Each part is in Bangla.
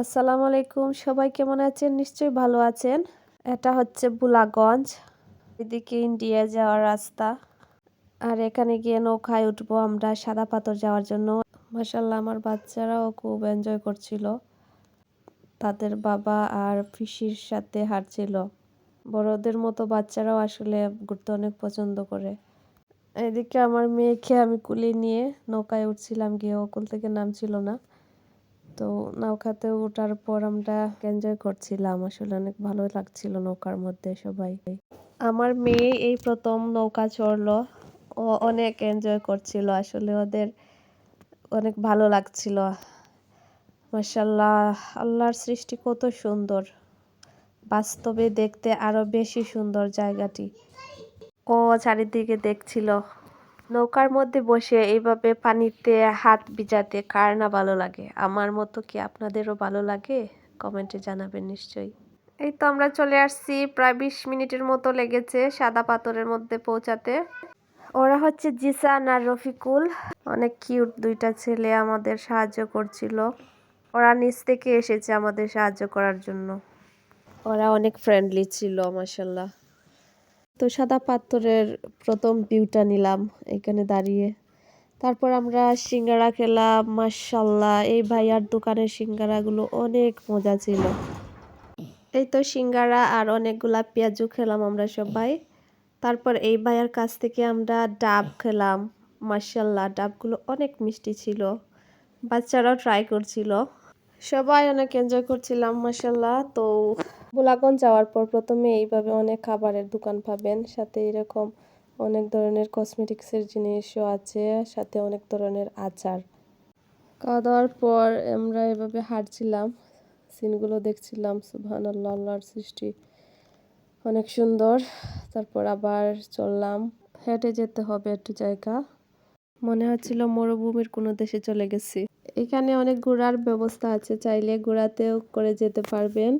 আসসালামু আলাইকুম। সবাই কেমন আছেন? নিশ্চয়ই ভালো আছেন। এটা হচ্ছে বুলাগঞ্জ। এদিকে ইন্ডিয়া যাওয়ার রাস্তা। আর এখানে গিয়ে নৌকায় উঠবো আমরা সাদা পাথর যাওয়ার জন্য। মাসাল্লাহ আমার বাচ্চারাও খুব এনজয় করছিল। তাদের বাবা আর পিসির সাথে হাঁটছিল। বড়দের মতো বাচ্চারাও আসলে ঘুরতে অনেক পছন্দ করে। এদিকে আমার মেয়েকে আমি কুলে নিয়ে নৌকায় উঠছিলাম, গিয়ে ওকুল থেকে নামছিল না। তো নৌকাতে ওঠার পর আমরা এনজয় করছিলাম। আসলে অনেক ভালো লাগছিল নৌকার মধ্যে সবাই। আমার মেয়ে এই প্রথম নৌকা চড়লো। ও অনেক এনজয় করছিল। আসলে ওদের অনেক ভালো লাগছিল। মাসাল্লাহ আল্লাহর সৃষ্টি কত সুন্দর। বাস্তবে দেখতে আরও বেশি সুন্দর জায়গাটি। ও চারিদিকে দেখছিল। নৌকার মধ্যে বসে এইভাবে পানিতে হাত ভিজাতে কার না ভালো লাগে? আমার মতো কি আপনাদেরও ভালো লাগে? কমেন্টে জানাবেন নিশ্চয়ই। এই তো আমরা চলে আসছি প্রায় বিশ মিনিটের মতো লেগেছে সাদা পাথরের মধ্যে পৌঁছাতে। ওরা হচ্ছে জিসান আর রফিকুল। অনেক কিউট দুইটা ছেলে আমাদের সাহায্য করছিল। ওরা নিচ থেকে এসেছে আমাদের সাহায্য করার জন্য। ওরা অনেক ফ্রেন্ডলি ছিল মাসাল্লাহ তো সাদা পাথরের প্রথম ভিউটা নিলাম এখানে দাঁড়িয়ে। তারপর আমরা সিঙ্গারা খেলাম মাসাল্লাহ এই ভাইয়ার দোকানের সিঙ্গারাগুলো অনেক মজা ছিল। এই তো সিঙ্গারা আর অনেকগুলা পেঁয়াজু খেলাম আমরা সবাই। তারপর এই ভাইয়ার কাছ থেকে আমরা ডাব খেলাম মাসাল্লাহ ডাবগুলো অনেক মিষ্টি ছিল। বাচ্চারাও ট্রাই করছিল। সবাই অনেক এনজয় করছিলাম মার্শাল্লাহ তো গোলাগঞ্জ যাওয়ার পর প্রথমে এইভাবে অনেক খাবারের দোকান পাবেন। সাথে এরকম অনেক ধরনের কসমেটিক্সের জিনিসও আছে, সাথে অনেক ধরনের আচার। খাওয়া দাওয়ার পর আমরা এভাবে হাঁটছিলাম, সিনগুলো দেখছিলাম সুবহান আল্লাহ আল্লাহর সৃষ্টি। অনেক সুন্দর। তারপর আবার চললাম। হেঁটে যেতে হবে একটু জায়গা। মনে হচ্ছিল মরুভূমির কোনো দেশে চলে গেছি। এখানে অনেক ঘোরার ব্যবস্থা আছে, চাইলে ঘোরাতেও করে যেতে পারবেন।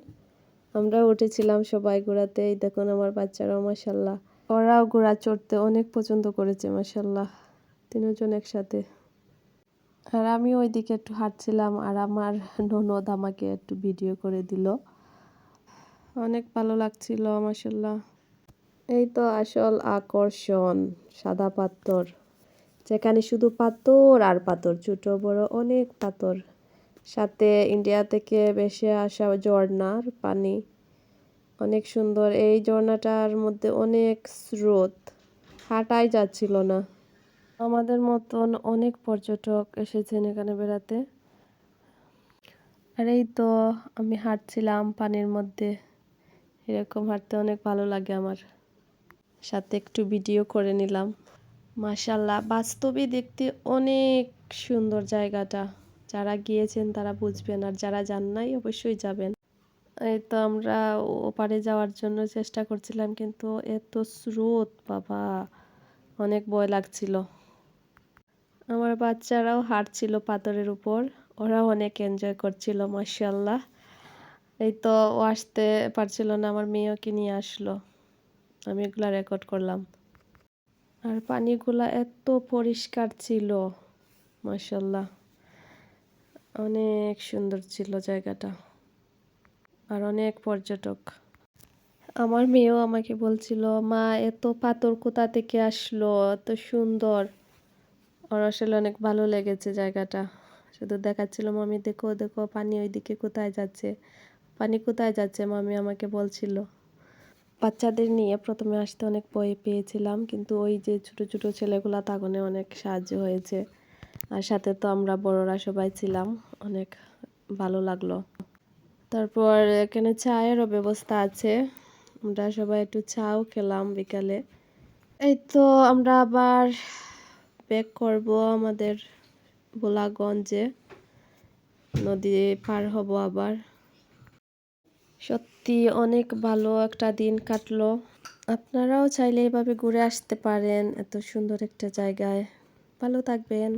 আমরা উঠেছিলাম সবাই ঘোরাতে। এই দেখুন আমার বাচ্চারাও মাসাল্লাহ ওরাও ঘোড়া চড়তে অনেক পছন্দ করেছে মাসাল্লাহ তিনজন একসাথে। আর আমি ওইদিকে একটু হাঁটছিলাম আর আমার ননদ আমাকে একটু ভিডিও করে দিল। অনেক ভালো লাগছিল মাসাল্লাহ এই তো আসল আকর্ষণ, সাদা পাথর। যেখানে শুধু পাথর আর পাথর, ছোট বড় অনেক পাথর। সাথে ইন্ডিয়া থেকে বেশি আসা ঝর্ণার পানি। অনেক সুন্দর। এই ঝর্ণাটার মধ্যে অনেক স্রোত। হাঁটাই যাচ্ছিল না। আমাদের মতন অনেক পর্যটক এসেছেন এখানে বেড়াতে। আর এই তো আমি হাঁটছিলাম পানির মধ্যে। এরকম হাঁটতে অনেক ভালো লাগে আমার। সাথে একটু ভিডিও করে নিলাম। মাসাল্লাহ বাস্তবে দেখতে অনেক সুন্দর জায়গাটা। যারা গিয়েছেন তারা বুঝবেন আর যারা যান নাই অবশ্যই যাবেন। এই তো আমরা ওপারে যাওয়ার জন্য চেষ্টা করছিলাম কিন্তু এত স্রোত, বাবা, অনেক ভয় লাগছিল। আমার বাচ্চারাও হাঁটছিল পাথরের উপর, ওরাও অনেক এনজয় করছিল মাসাল্লাহ এই তো ও আসতে পারছিল না, আমার মেয়েকে নিয়ে আসলো? আমি এগুলা রেকর্ড করলাম। আর পানিগুলা এত পরিষ্কার ছিল মাসাল্লাহ অনেক সুন্দর ছিল জায়গাটা। আর অনেক পর্যটক। আমার মেয়েও আমাকে বলছিল, মা, এত পাথর কোথা থেকে আসলো? এত সুন্দর। ওর আসলে অনেক ভালো লেগেছে জায়গাটা। শুধু দেখাচ্ছিল, মামি, দেখো দেখো, পানি ওইদিকে কোথায় যাচ্ছে? পানি কোথায় যাচ্ছে? মামি আমাকে বলছিল। বাচ্চাদের নিয়ে প্রথমে আসতে অনেক ভয় পেয়েছিলাম, কিন্তু ওই যে ছোট ছোট ছেলেগুলা তাগনে অনেক সাহায্য হয়েছে। আর সাথে তো আমরা বড়রা সবাই ছিলাম, অনেক ভালো লাগল। তারপর এখানে চায়েরও ব্যবস্থা আছে, আমরা সবাই একটু চাও খেলাম বিকালে। এই তো আমরা আবার ব্যাক করব আমাদের বোলাগঞ্জে নদী পার হব আবার। সত্যি অনেক ভালো একটা দিন কাটলো। আপনারাও চাইলে এভাবে ঘুরে আসতে পারেন, এত সুন্দর একটা জায়গায়। ভালো থাকবেন।